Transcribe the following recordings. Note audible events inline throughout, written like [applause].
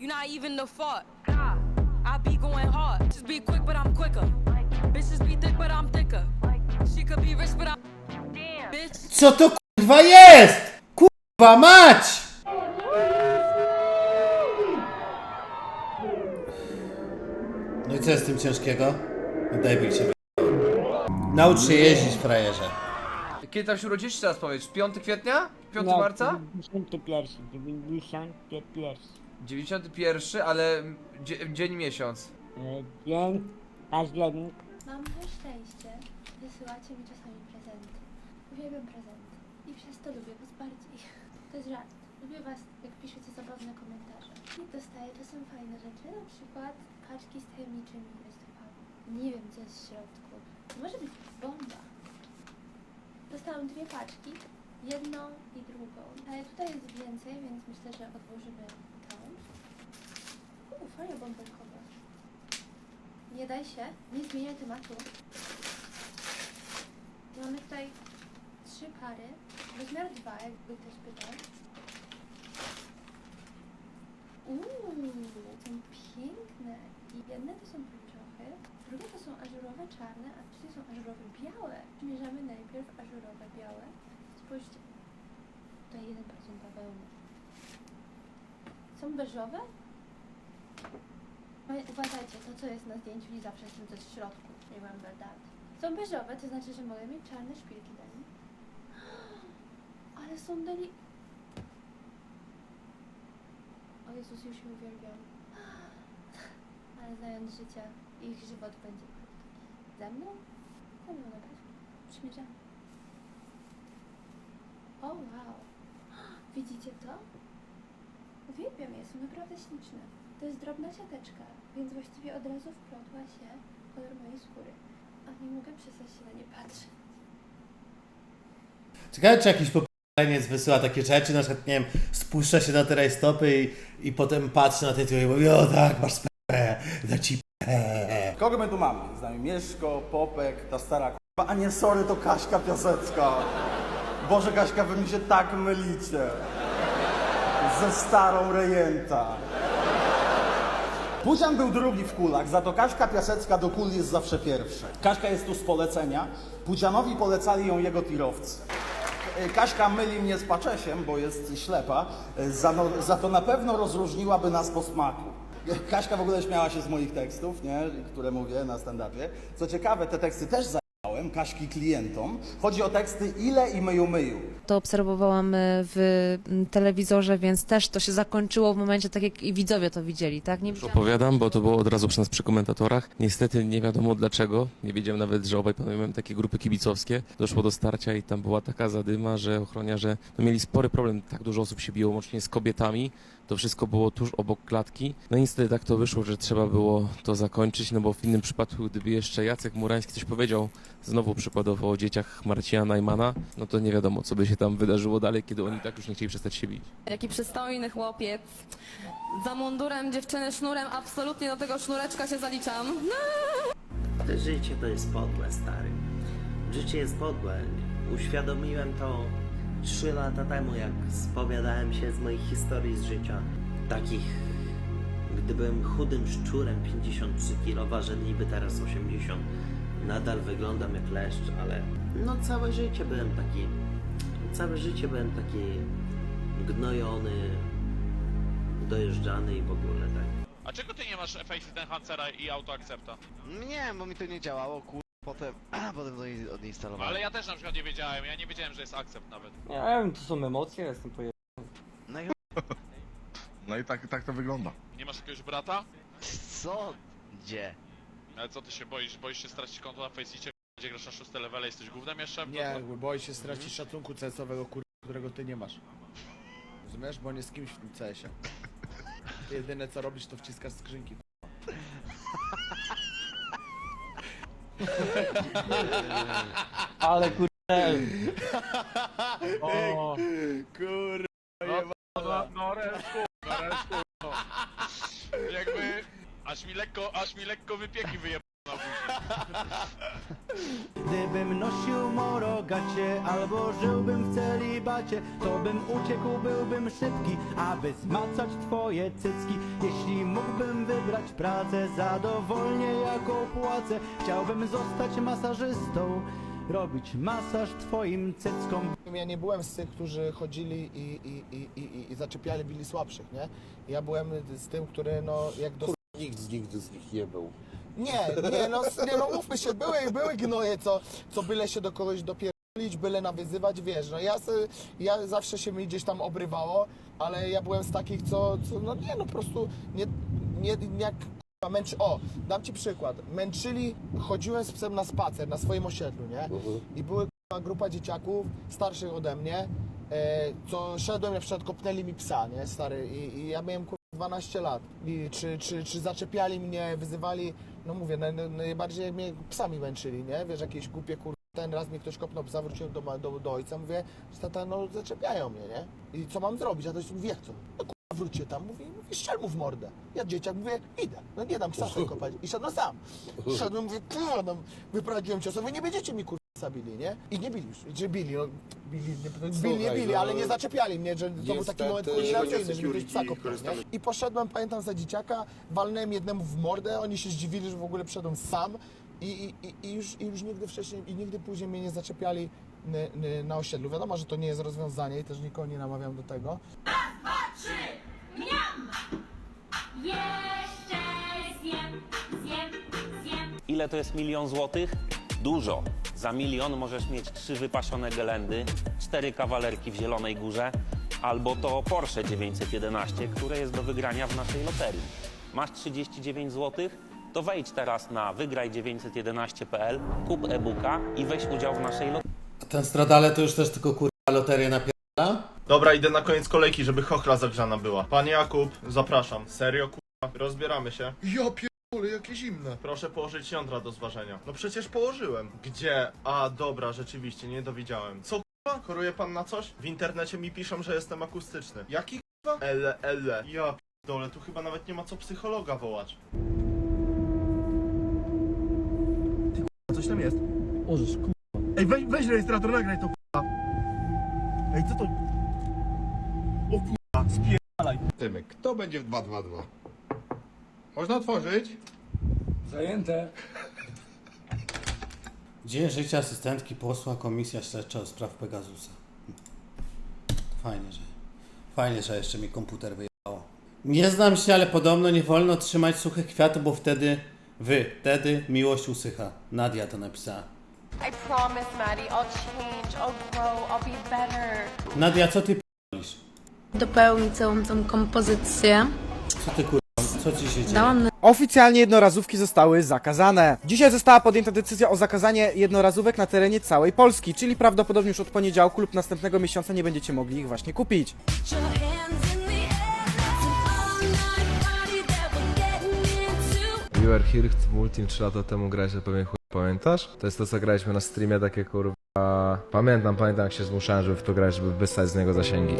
You're not even the fault. I be going hard. Just be quick, but I'm quicker. Bitches be thick, but I'm thicker. She could be rich, but I'm. Bitch. Co to kurwa jest? Kurwa mać! No i co jest z tym ciężkiego? No Debil się wy... Naucz się jeździć, frajerze. Kiedy tam się urodziłeś, teraz powiedz? 5 kwietnia? 5 No, marca? 91, 91. 91, ale dzie- dzień, miesiąc. E, Dzień, październik. Mam to szczęście. Wysyłacie mi czasami prezenty. Uwielbiam prezenty. I przez to lubię was bardziej. To jest żart. Lubię was, jak piszecie zabawne komentarze. I dostaję czasem fajne rzeczy, na przykład paczki z tajemniczymi listopami. Nie wiem, co jest w środku. To może być bomba. Dostałam dwie paczki. Jedną i drugą. Ale tutaj jest więcej, więc myślę, że odłożymy tą. Uuu, fajna bąbelkowa. Nie daj się, nie zmieniaj tematu. Mamy tutaj trzy pary. Rozmiar dwa, jakby ktoś pytał. Uuu, są piękne. I jedne to są pończochy, to są ażurowe czarne, a trzecie są ażurowe białe. Mierzamy najpierw ażurowe białe. Spójrzcie. Tutaj jeden procent bawełny. Są beżowe? Ale Uważajcie, to co jest na zdjęciu nie zawsze jest tym, co jest w środku. Remember that. Są beżowe, to znaczy, że mogę mieć czarne szpilki do nich. [gasps] Ale są deli... O Jezus, już je uwielbiam. [gasps] Ale znając życie, ich żywot będzie krótki. Ze mną? Ze mną pewno. Przymierzamy. O wow. Widzicie to? Uwielbiam je, są naprawdę śliczne. To jest drobna siateczka, więc właściwie od razu wplotła się kolor mojej skóry. A nie mogę przestać się na nie patrzeć. Ciekawe, czy jakiś populaniec wysyła takie rzeczy, na przykład, nie wiem, spuszcza się na te rajstopy i, i potem patrzy na te tyły i mówi, o tak, masz spę, da ci. Kogo my tu mamy? Z nami Mieszko, Popek, ta stara k***a, a nie sorry, to Kaśka Piasecka. Boże Kaśka, wy mi się tak mylicie. Ze starą rejenta. Pudzian był drugi w kulach, za to Kaśka Piasecka do kul jest zawsze pierwsza. Kaśka jest tu z polecenia. Pudzianowi polecali ją jego tirowcy. E, Kaśka myli mnie z Paczesiem, bo jest ślepa, e, za, no, za to na pewno rozróżniłaby nas po smaku. Kaśka w ogóle śmiała się z moich tekstów, nie, które mówię na stand-upie. Co ciekawe, te teksty też zajęłem Kaśki klientom. Chodzi o teksty ile i myju myju. To obserwowałam e, w m, telewizorze, więc też to się zakończyło w momencie, tak jak i widzowie to widzieli, tak? Nie widziałam- Opowiadam, bo to było od razu przy nas przy komentatorach. Niestety nie wiadomo dlaczego. Nie wiedziałem nawet, że obaj panowie mają takie grupy kibicowskie. Doszło do starcia i tam była taka zadyma, że ochroniarze no, mieli spory problem. Tak dużo osób się biło, łącznie z kobietami. To wszystko było tuż obok klatki. No i niestety tak to wyszło, że trzeba było to zakończyć, no bo w innym przypadku, gdyby jeszcze Jacek Murański coś powiedział, znowu przykładowo o dzieciach Marcina Najmana, no to nie wiadomo, co by się tam wydarzyło dalej, kiedy oni tak już nie chcieli przestać się bić. Jaki przystojny chłopiec. Za mundurem dziewczyny sznurem, absolutnie do tego sznureczka się zaliczam. To życie to jest podłe, stary. Życie jest podłe. Uświadomiłem to trzy lata temu, jak spowiadałem się z moich historii z życia. Takich, gdy byłem chudym szczurem, 53 kg, waży niby teraz 80. Nadal wyglądam jak leszcz, ale no całe życie byłem taki, całe życie byłem taki gnojony, dojeżdżany i w ogóle tak. A czego ty nie masz Face Enhancera i autoakcepta? Nie, bo mi to nie działało, kur... Potem, [clears throat] potem to odinstalowałem. Ale ja też na przykład nie wiedziałem, ja nie wiedziałem, że jest akcept nawet. Nie wiem, to są emocje, jestem poje... No i [laughs] No i tak, tak to wygląda. Nie masz jakiegoś brata? co? Gdzie? Ale co ty się boisz? Boisz się stracić konto na Faceicie, gdzie grasz na szóste levele, jesteś gównem jeszcze? Nie, To co? boi się stracić szacunku CS-owego, kur... którego ty nie masz. Rozumiesz? Bo nie z kimś w tym CS-ie. [laughs] Ty jedyne co robisz, to wciskasz skrzynki. Ale kurde. [laughs] O, Kur... No, no, no. [laughs] Jakby... Aż mi lekko, aż mi lekko wypieki wyjeb. Gdybym nosił morogacie albo żyłbym w celibacie, to bym uciekł, byłbym szybki, aby zmacać twoje cycki. Jeśli mógłbym wybrać pracę za dowolnie jaką płacę, chciałbym zostać masażystą, robić masaż twoim cyckom. Ja nie byłem z tych, którzy chodzili i, i, i, i, i zaczepiali, bili słabszych, nie? Ja byłem z tym, który no jak do... Nikt z nigdy z nich nie był. Nie, nie no, nie no mówmy się, były, były gnoje, co, co byle się do kogoś dopierdolić, byle nawyzywać, wiesz, no ja, se, ja zawsze się mi gdzieś tam obrywało, ale ja byłem z takich, co, co no nie no, po prostu nie, nie jak k***a, męczy, o, dam ci przykład, męczyli, chodziłem z psem na spacer na swoim osiedlu, nie, i były k***a, grupa dzieciaków starszych ode mnie, e, co szedłem, na przykład kopnęli mi psa, nie, stary, i, i ja miałem k***a, 12 lat. I czy, czy, czy zaczepiali mnie, wyzywali, no mówię, naj, naj- najbardziej mnie psami męczyli, nie? Wiesz, jakieś głupie kur... Ten raz mnie ktoś kopnął psa, wróciłem do, do, do ojca, mówię, tata, no zaczepiają mnie, nie? I co mam zrobić? A to jest, mówi, jak co? No kurwa, wróćcie tam, mówi, mówi, mu w mordę. Ja dzieciak mówię, idę, no nie dam psa sobie kopać. I szedłem sam. Szedłem, mówię, kurwa, no, wyprowadziłem cios, mówię, nie będziecie mi kurwa bili, nie? I nie bili już, czy bili, no, bili, nie, bili, nie bili, ale nie zaczepiali mnie, że to był taki moment kulminacyjny, że ktoś psa kopnął, nie? I poszedłem, pamiętam, za dzieciaka, walnąłem jednemu w mordę, oni się zdziwili, że w ogóle wszedłem sam i, i, i- już, i już nigdy wcześniej, i nigdy później mnie nie zaczepiali n, n, na osiedlu. Wiadomo, że to nie jest rozwiązanie i też nikogo nie namawiam do tego. Ile to jest milion złotych? Dużo. Za milion możesz mieć trzy wypasione gelendy, cztery kawalerki w Zielonej Górze, albo to Porsche 911, które jest do wygrania w naszej loterii. Masz 39 złotych? To wejdź teraz na wygraj911.pl, kup e-booka i weź udział w naszej loterii. A ten Stradale to już też tylko kurwa loterię napierdala? Dobra, idę na koniec kolejki, żeby chochla zagrzana była. Panie Jakub, zapraszam. Serio, kurwa? Rozbieramy się. Ja jakie zimne. Proszę położyć jądra do zważenia. No przecież położyłem. Gdzie? A, dobra, rzeczywiście, nie dowiedziałem. Co kurwa? Choruje pan na coś? W internecie mi piszą, że jestem akustyczny. Jaki kurwa? Ele, ele. Ja pierdolę, tu chyba nawet nie ma co psychologa wołać. Coś tam jest. Ożesz, kurwa. Ej, weź, weź rejestrator, nagraj to, kurwa. Ej, co to? O kurwa, spierdalaj. Tymy, kto będzie w 222? Można otworzyć? Zajęte. Dzień życia asystentki posła Komisja Śledcza do spraw Pegasusa. Fajnie, że... Fajnie, że jeszcze mi komputer wyjebało. Nie znam się, ale podobno nie wolno trzymać suchych kwiatów, bo wtedy... Wy, wtedy miłość usycha. Nadia to napisała. I promise, Maddie, I'll change, I'll grow, I'll be better. Nadia, co ty p***lisz? Dopełnić całą tą kompozycję. Co ty kurwa? Co ci się dzieje? Dałam Oficjalnie jednorazówki zostały zakazane. Dzisiaj została podjęta decyzja o zakazanie jednorazówek na terenie całej Polski, czyli prawdopodobnie już od poniedziałku lub następnego miesiąca nie będziecie mogli ich właśnie kupić. You Are Here w Multim 3 lata temu grałeś, że pewnie chuj pamiętasz? To jest to, co graliśmy na streamie, takie kurwa... Pamiętam, pamiętam jak się zmuszałem, żeby w to grać, żeby wystać z niego zasięgi.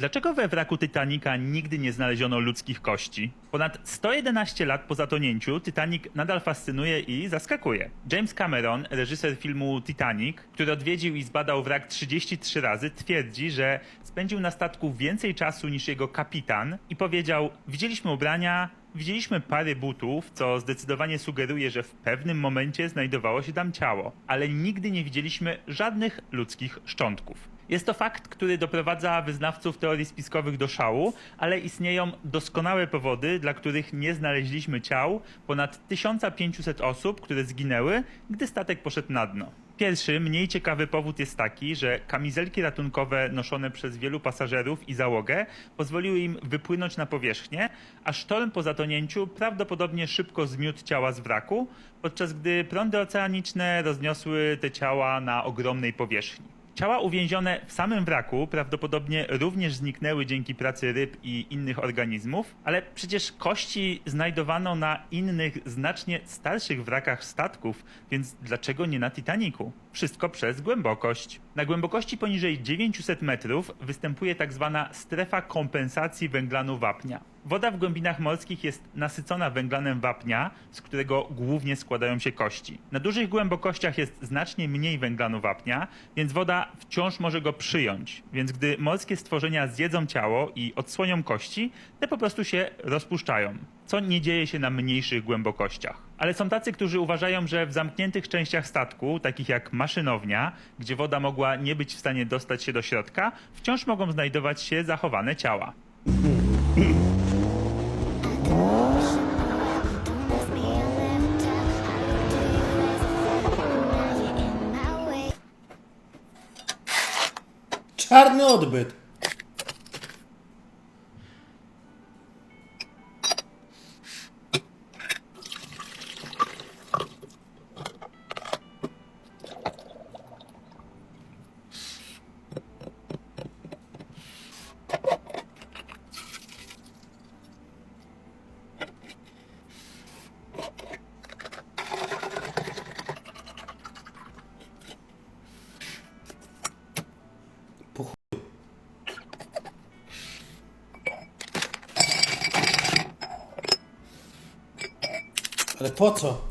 Dlaczego we wraku Titanica nigdy nie znaleziono ludzkich kości? Ponad 111 lat po zatonięciu Titanic nadal fascynuje i zaskakuje. James Cameron, reżyser filmu Titanic, który odwiedził i zbadał wrak 33 razy, twierdzi, że spędził na statku więcej czasu niż jego kapitan i powiedział: Widzieliśmy ubrania, Widzieliśmy pary butów, co zdecydowanie sugeruje, że w pewnym momencie znajdowało się tam ciało, ale nigdy nie widzieliśmy żadnych ludzkich szczątków. Jest to fakt, który doprowadza wyznawców teorii spiskowych do szału, ale istnieją doskonałe powody, dla których nie znaleźliśmy ciał ponad 1500 osób, które zginęły, gdy statek poszedł na dno. Pierwszy, mniej ciekawy powód jest taki, że kamizelki ratunkowe noszone przez wielu pasażerów i załogę pozwoliły im wypłynąć na powierzchnię, a sztorm po zatonięciu prawdopodobnie szybko zmiótł ciała z wraku, podczas gdy prądy oceaniczne rozniosły te ciała na ogromnej powierzchni. Ciała uwięzione w samym wraku prawdopodobnie również zniknęły dzięki pracy ryb i innych organizmów, ale przecież kości znajdowano na innych, znacznie starszych wrakach statków, więc dlaczego nie na Titaniku? Wszystko przez głębokość. Na głębokości poniżej 900 metrów występuje tak zwana strefa kompensacji węglanu wapnia. Woda w głębinach morskich jest nasycona węglanem wapnia, z którego głównie składają się kości. Na dużych głębokościach jest znacznie mniej węglanu wapnia, więc woda wciąż może go przyjąć. Więc gdy morskie stworzenia zjedzą ciało i odsłonią kości, te po prostu się rozpuszczają, co nie dzieje się na mniejszych głębokościach. Ale są tacy, którzy uważają, że w zamkniętych częściach statku, takich jak maszynownia, gdzie woda mogła nie być w stanie dostać się do środka, wciąż mogą znajdować się zachowane ciała. Czarny odbyt. Ale po co?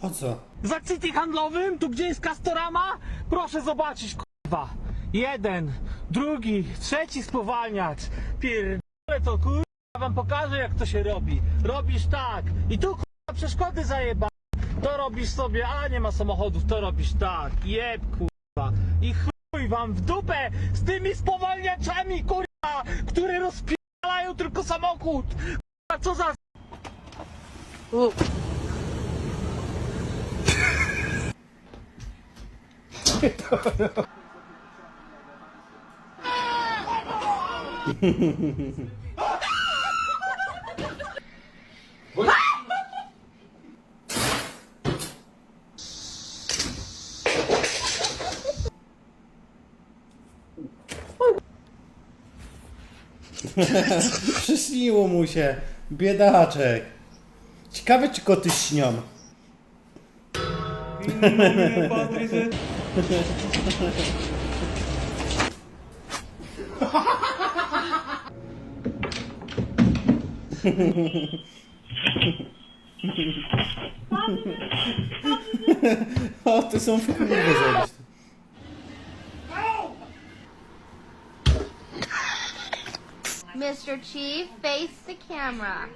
Po co? Za City handlowym, tu gdzie jest Castorama, proszę zobaczyć, kurwa. Jeden, drugi, trzeci spowalniacz. Pierdolę to, kurwa, wam pokażę jak to się robi. Robisz tak i tu, kurwa, przeszkody zajeba. To robisz sobie, a nie ma samochodów, to robisz tak. Jeb, kurwa. I chuj wam w dupę z tymi spowalniaczami, kurwa, które rozpierają tylko samochód. Kurwa, co za... U. [laughs] Przyśniło mu się. Biedaczek. Ciekawe, czy koty śnią. O, to są wkurwy zrobić. Mr. Chief, face the camera.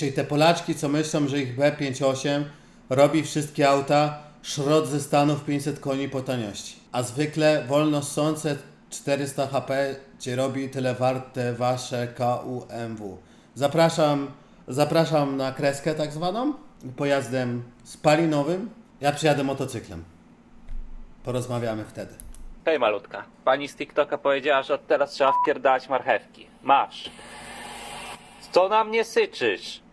Pisze te Polaczki, co myślą, że ich B58 robi wszystkie auta, szrot ze Stanów 500 koni po taniości. A zwykle wolno ssące 400 HP cię robi tyle warte wasze KUMW. Zapraszam, zapraszam na kreskę tak zwaną, pojazdem spalinowym. Ja przyjadę motocyklem. Porozmawiamy wtedy. Hej malutka. Pani z TikToka powiedziała, że od teraz trzeba wpierdalać marchewki. Masz. Co na mnie syczysz?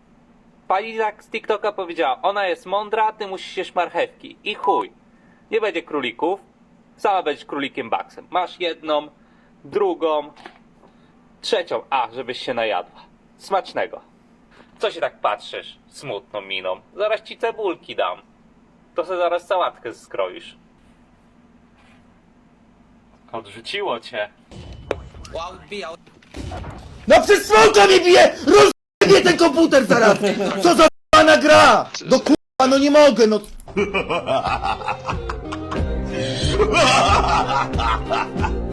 Pani tak z TikToka powiedziała, ona jest mądra, ty musisz jeść marchewki. I chuj. Nie będzie królików. Sama będziesz królikiem baksem. Masz jedną, drugą, trzecią. A, żebyś się najadła. Smacznego. Co się tak patrzysz smutną miną? Zaraz ci cebulki dam. To sobie zaraz sałatkę skroisz. Odrzuciło cię. No przez smoka mi bije! Ten komputer zaraz! Co za pana gra? No kurwa, no nie mogę, no. [laughs]